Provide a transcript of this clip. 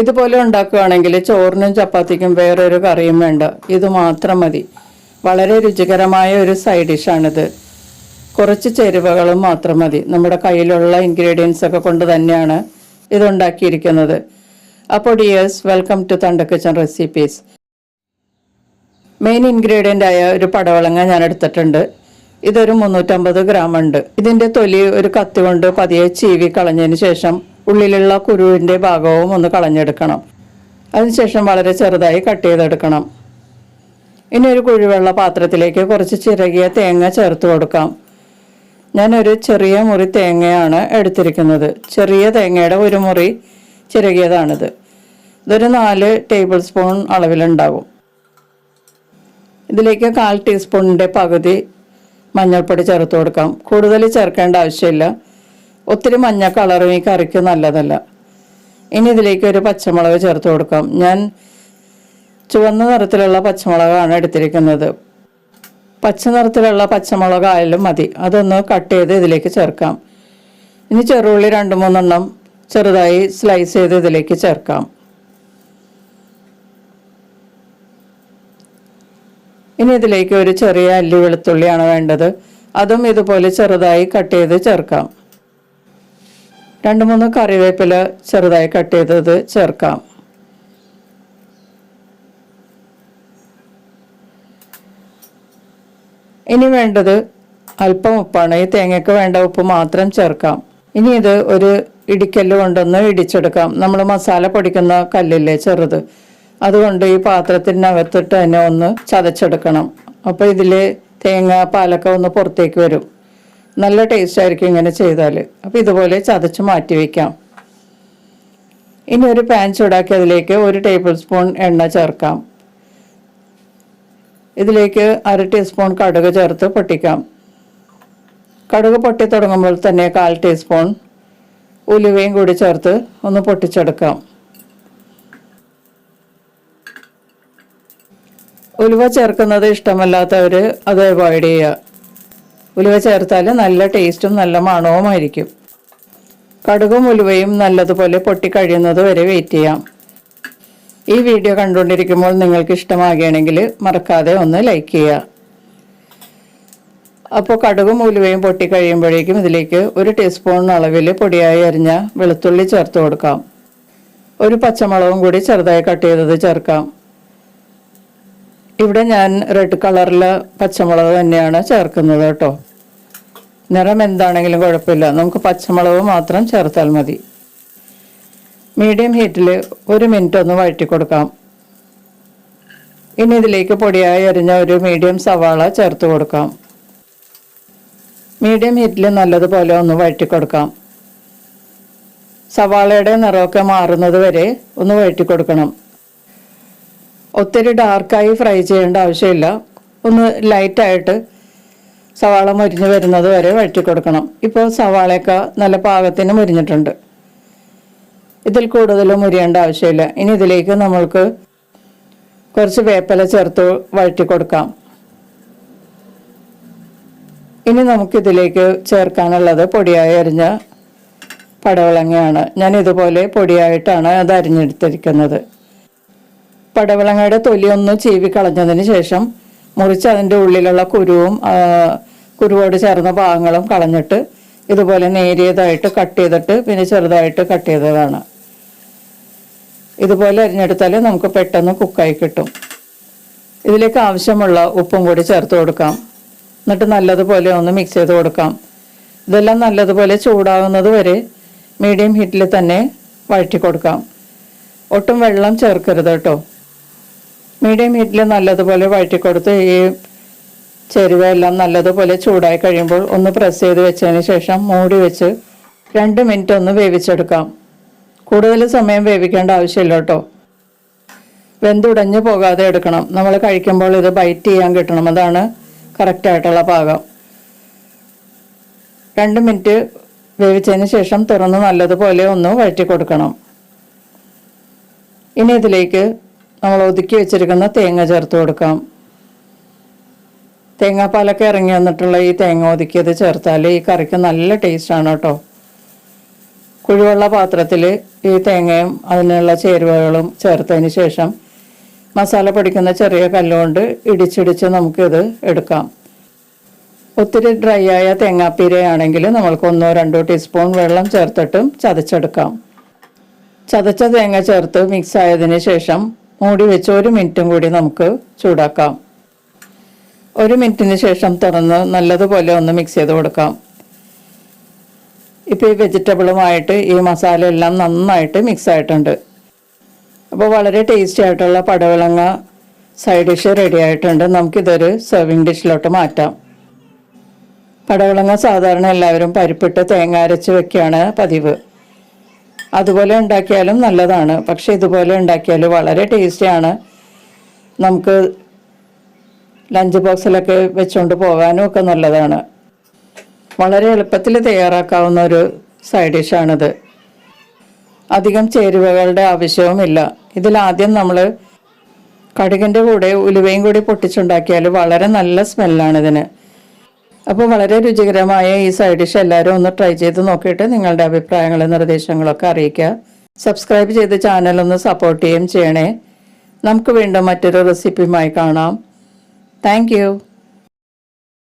ഇതുപോലെ ഉണ്ടാക്കുകയാണെങ്കിൽ ചോറിനും ചപ്പാത്തിക്കും വേറൊരു കറിയും വേണ്ട. ഇത് മാത്രം മതി. വളരെ രുചികരമായ ഒരു സൈഡ് ഡിഷാണിത് കുറച്ച് ചേരുവകളും മാത്രം മതി. നമ്മുടെ കയ്യിലുള്ള ഇൻഗ്രീഡിയൻസ് ഒക്കെ കൊണ്ട് തന്നെയാണ് ഇതുണ്ടാക്കിയിരിക്കുന്നത് അപ്പോൾ dears welcome to Thanda kitchen recipes main ingredient ആയ ഒരു പടവളങ്ങ ഞാൻ എടുത്തിട്ടുണ്ട്. ഇതൊരു മുന്നൂറ്റമ്പത് ഗ്രാം ഉണ്ട്. ഇതിന്റെ തൊലി ഒരു കത്തി കൊണ്ട് പതിയെ ചീവി കളഞ്ഞതിന് ശേഷം ഉള്ളിലുള്ള കുരുവിന്റെ ഭാഗവും ഒന്ന് കളഞ്ഞെടുക്കണം. അതിനുശേഷം വളരെ ചെറുതായി കട്ട് ചെയ്തെടുക്കണം. ഇനി ഒരു കുഴിവെള്ള പാത്രത്തിലേക്ക് കുറച്ച് ചിരകിയ തേങ്ങ ചേർത്ത് കൊടുക്കാം. ഞാനൊരു ചെറിയ മുറി തേങ്ങയാണ് എടുത്തിരിക്കുന്നത്. ചെറിയ തേങ്ങയുടെ ഒരു മുറി ചിരകിയതാണിത്. ഇതൊരു നാല് ടേബിൾ സ്പൂൺ അളവിലുണ്ടാകും. ഇതിലേക്ക് കാൽ ടീസ്പൂണിന്റെ പകുതി മഞ്ഞൾപ്പൊടി ചേർത്ത് കൊടുക്കാം. കൂടുതൽ ചേർക്കേണ്ട ആവശ്യമില്ല. ഒത്തിരി മഞ്ഞ കളറും ഈ കറിക്ക് നല്ലതല്ല. ഇനി ഇതിലേക്ക് ഒരു പച്ചമുളക് ചേർത്ത് കൊടുക്കാം. ഞാൻ ചുവന്ന നിറത്തിലുള്ള പച്ചമുളകാണ് എടുത്തിരിക്കുന്നത്. പച്ച നിറത്തിലുള്ള പച്ചമുളക് ആയാലും മതി. അതൊന്ന് കട്ട് ചെയ്ത് ഇതിലേക്ക് ചേർക്കാം. ഇനി ചെറുള്ളി രണ്ട് മൂന്നെണ്ണം ചെറുതായി സ്ലൈസ് ചെയ്ത് ഇതിലേക്ക് ചേർക്കാം. ഇനി ഇതിലേക്ക് ഒരു ചെറിയ അല്ലി വെളുത്തുള്ളിയാണ് വേണ്ടത്. അതും ഇതുപോലെ ചെറുതായി കട്ട് ചെയ്ത് ചേർക്കാം. രണ്ട് മൂന്ന് കറിവേപ്പില ചെറുതായി കട്ട് ചെയ്തത് ചേർക്കാം. ഇനി വേണ്ടത് അല്പം ഉപ്പാണ്. ഈ തേങ്ങയ്ക്ക് വേണ്ട ഉപ്പ് മാത്രം ചേർക്കാം. ഇനി ഇത് ഒരു ഇടിക്കല്ല് കൊണ്ടൊന്ന് ഇടിച്ചെടുക്കാം. നമ്മൾ മസാല പൊടിക്കുന്ന കല്ലില്ലേ ചെറുത്. അതുകൊണ്ട് ഈ പാത്രത്തിനകത്തിട്ട് തന്നെ ഒന്ന് ചതച്ചെടുക്കണം. അപ്പോൾ ഇതിൽ തേങ്ങ പാലക്ക ഒന്ന് പുറത്തേക്ക് വരും. നല്ല ടേസ്റ്റ് ആയിരിക്കും ഇങ്ങനെ ചെയ്താൽ അപ്പോൾ ഇതുപോലെ ചതച്ച് മാറ്റി വയ്ക്കാം ഇനി ഒരു പാൻ ചൂടാക്കി അതിലേക്ക് ഒരു ടേബിൾ സ്പൂൺ എണ്ണ ചേർക്കാം. ഇതിലേക്ക് അര ടീസ്പൂൺ കടുക് ചേർത്ത് പൊട്ടിക്കാം. കടുക് പൊട്ടി തുടങ്ങുമ്പോൾ തന്നെ കാൽ ടീസ്പൂൺ ഉലുവയും കൂടി ചേർത്ത് ഒന്ന് പൊട്ടിച്ചെടുക്കാം. ഉലുവ ചേർക്കുന്നത് ഇഷ്ടമല്ലാത്തവർ അത് അവോയ്ഡ് ചെയ്യുക. ഉലുവ ചേർത്താൽ നല്ല ടേസ്റ്റും നല്ല മണവുമായിരിക്കും. കടുകും ഉലുവയും നല്ലതുപോലെ പൊട്ടിക്കഴിയുന്നത് വരെ വെയിറ്റ് ചെയ്യാം. ഈ വീഡിയോ കണ്ടുകൊണ്ടിരിക്കുമ്പോൾ നിങ്ങൾക്ക് ഇഷ്ടമാകുകയാണെങ്കിൽ മറക്കാതെ ഒന്ന് ലൈക്ക് ചെയ്യുക. അപ്പോൾ കടുകും ഉലുവയും പൊട്ടിക്കഴിയുമ്പോഴേക്കും ഇതിലേക്ക് ഒരു ടീസ്പൂൺ അളവിൽ പൊടിയായി അരിഞ്ഞ വെളുത്തുള്ളി ചേർത്ത് കൊടുക്കാം. ഒരു പച്ചമുളകും കൂടി ചെറുതായി കട്ട് ചെയ്തത് ചേർക്കാം. ഇവിടെ ഞാൻ റെഡ് കളറിൽ പച്ചമുളക് തന്നെയാണ് ചേർക്കുന്നത് കേട്ടോ. നിറം എന്താണെങ്കിലും കുഴപ്പമില്ല. നമുക്ക് പച്ചമുളക് മാത്രം ചേർത്താൽ മതി. മീഡിയം ഹീറ്റിൽ ഒരു മിനിറ്റ് ഒന്ന് വഴറ്റി കൊടുക്കാം. ഇനി ഇതിലേക്ക് പൊടിയായി അരിഞ്ഞ ഒരു മീഡിയം സവാള ചേർത്ത് കൊടുക്കാം. മീഡിയം ഹീറ്റിൽ നല്ലതുപോലെ ഒന്ന് വഴറ്റി കൊടുക്കാം. സവാളയുടെ നിറമൊക്കെ മാറുന്നത് വരെ ഒന്ന് വഴറ്റി കൊടുക്കണം. ഒത്തിരി ഡാർക്കായി ഫ്രൈ ചെയ്യേണ്ട ആവശ്യമില്ല. ഒന്ന് ലൈറ്റായിട്ട് സവാള മുരിഞ്ഞ് വരുന്നത് വരെ വഴറ്റി കൊടുക്കണം. ഇപ്പോൾ സവാളയൊക്കെ നല്ല പാകത്തിന് മുരിഞ്ഞിട്ടുണ്ട്. ഇതിൽ കൂടുതൽ മുരിയേണ്ട ആവശ്യമില്ല. ഇനി ഇതിലേക്ക് നമ്മൾക്ക് കുറച്ച് വേപ്പില ചേർത്ത് വഴറ്റി കൊടുക്കാം. ഇനി നമുക്കിതിലേക്ക് ചേർക്കാനുള്ളത് പൊടിയായി അരിഞ്ഞ പടവളങ്ങയാണ് ഞാൻ ഇതുപോലെ പൊടിയായിട്ടാണ് അത് അരിഞ്ഞെടുത്തിരിക്കുന്നത്. പടവളങ്ങയുടെ തൊലിയൊന്ന് ചീവി കളഞ്ഞതിന് ശേഷം മുറിച്ച് അതിന്റെ ഉള്ളിലുള്ള കുരുവും കുരുവോട് ചേർന്ന ഭാഗങ്ങളും കളഞ്ഞിട്ട് ഇതുപോലെ നേരിയതായിട്ട് കട്ട് ചെയ്തിട്ട് പിന്നെ ചെറുതായിട്ട് കട്ട് ചെയ്തതാണ്. ഇതുപോലെ അരിഞ്ഞെടുത്താൽ നമുക്ക് പെട്ടെന്ന് കുക്കായി കിട്ടും. ഇതിലേക്ക് ആവശ്യമുള്ള ഉപ്പും കൂടി ചേർത്ത് കൊടുക്കാം. എന്നിട്ട് നല്ലതുപോലെ ഒന്ന് മിക്സ് ചെയ്ത് കൊടുക്കാം. ഇതെല്ലാം നല്ലതുപോലെ ചൂടാകുന്നത് വരെ മീഡിയം ഹീറ്റിൽ തന്നെ വഴറ്റി കൊടുക്കാം. ഒട്ടും വെള്ളം ചേർക്കരുത് കേട്ടോ. മീഡിയം ഹീറ്റിൽ നല്ലതുപോലെ വഴറ്റിക്കൊടുത്ത് ഈ ചേരുവ എല്ലാം നല്ലതുപോലെ ചൂടായി കഴിയുമ്പോൾ ഒന്ന് പ്രസ് ചെയ്ത് വെച്ചതിന് ശേഷം മൂടി വെച്ച് രണ്ട് മിനിറ്റ് ഒന്ന് വേവിച്ചെടുക്കാം. കൂടുതൽ സമയം വേവിക്കേണ്ട ആവശ്യമില്ല കേട്ടോ. വെന്തുടഞ്ഞു പോകാതെ എടുക്കണം. നമ്മൾ കഴിക്കുമ്പോൾ ഇത് ബൈറ്റ് ചെയ്യാൻ കിട്ടണം. അതാണ് കറക്റ്റായിട്ടുള്ള പാകം. രണ്ട് മിനിറ്റ് വേവിച്ചതിന് ശേഷം തുറന്ന് നല്ലതുപോലെ ഒന്ന് വഴറ്റി കൊടുക്കണം ഇനി ഇതിലേക്ക് നമ്മൾ ഒതുക്കി വെച്ചിരിക്കുന്ന തേങ്ങ ചേർത്ത് കൊടുക്കാം. തേങ്ങാപ്പാലൊക്കെ ഇറങ്ങി വന്നിട്ടുള്ള ഈ തേങ്ങ ഒതുക്കിയത് ചേർത്താൽ ഈ കറിക്ക് നല്ല ടേസ്റ്റാണ് കേട്ടോ. കുഴിവുള്ള പാത്രത്തിൽ ഈ തേങ്ങയും അതിനുള്ള ചേരുവകളും ചേർത്തതിന് ശേഷം മസാല പൊടിക്കുന്ന ചെറിയ കല്ലുകൊണ്ട് ഇടിച്ചിടിച്ച് നമുക്കിത് എടുക്കാം. ഒത്തിരി ഡ്രൈ ആയ തേങ്ങാപ്പീരയാണെങ്കിൽ നമ്മൾക്ക് ഒന്നോ രണ്ടോ ടീസ്പൂൺ വെള്ളം ചേർത്തിട്ടും ചതച്ചെടുക്കാം. ചതച്ച തേങ്ങ ചേർത്ത് മിക്സ് ആയതിനു ശേഷം മൂടി വെച്ച് ഒരു മിനിറ്റും കൂടി നമുക്ക് ചൂടാക്കാം. ഒരു മിനിറ്റിന് ശേഷം തുറന്ന് നല്ലതുപോലെ ഒന്ന് മിക്സ് ചെയ്ത് കൊടുക്കാം. ഇപ്പോൾ ഈ വെജിറ്റബിളുമായിട്ട് ഈ മസാല എല്ലാം നന്നായിട്ട് മിക്സ് ആയിട്ടുണ്ട്. അപ്പോൾ വളരെ ടേസ്റ്റി ആയിട്ടുള്ള പടവിളങ്ങ സൈഡ് ഡിഷ് റെഡി ആയിട്ടുണ്ട്. നമുക്കിതൊരു സെർവിങ് ഡിഷിലോട്ട് മാറ്റാം. പടവിളങ്ങ സാധാരണ എല്ലാവരും പരിപ്പിട്ട് തേങ്ങ അരച്ച് വെക്കുകയാണ് പതിവ്. അതുപോലെ ഉണ്ടാക്കിയാലും നല്ലതാണ്. പക്ഷെ ഇതുപോലെ ഉണ്ടാക്കിയാൽ വളരെ ടേസ്റ്റിയാണ് നമുക്ക് ലഞ്ച് ബോക്സിലൊക്കെ വെച്ചുകൊണ്ട് പോകാനും ഒക്കെ നല്ലതാണ്. വളരെ എളുപ്പത്തിൽ തയ്യാറാക്കാവുന്ന ഒരു സൈഡ് ഡിഷാണിത് അധികം ചേരുവകളുടെ ആവശ്യവുമില്ല ഇതിൽ ആദ്യം നമ്മൾ കടുകിന്റെ കൂടെ ഉലുവയും കൂടി പൊട്ടിച്ചുണ്ടാക്കിയാൽ വളരെ നല്ല സ്മെല്ലാണ് ഇതിന്. അപ്പോൾ വളരെ രുചികരമായ ഈ സൈഡ് ഡിഷ് എല്ലാവരും ഒന്ന് ട്രൈ ചെയ്ത് നോക്കിയിട്ട് നിങ്ങളുടെ അഭിപ്രായങ്ങളും നിർദ്ദേശങ്ങളൊക്കെ അറിയിക്കുക. സബ്സ്ക്രൈബ് ചെയ്ത് ചാനൽ ഒന്ന് സപ്പോർട്ട് ചെയ്യുകയും ചെയ്യണേ. നമുക്ക് വീണ്ടും മറ്റൊരു റെസിപ്പിയുമായി കാണാം. താങ്ക്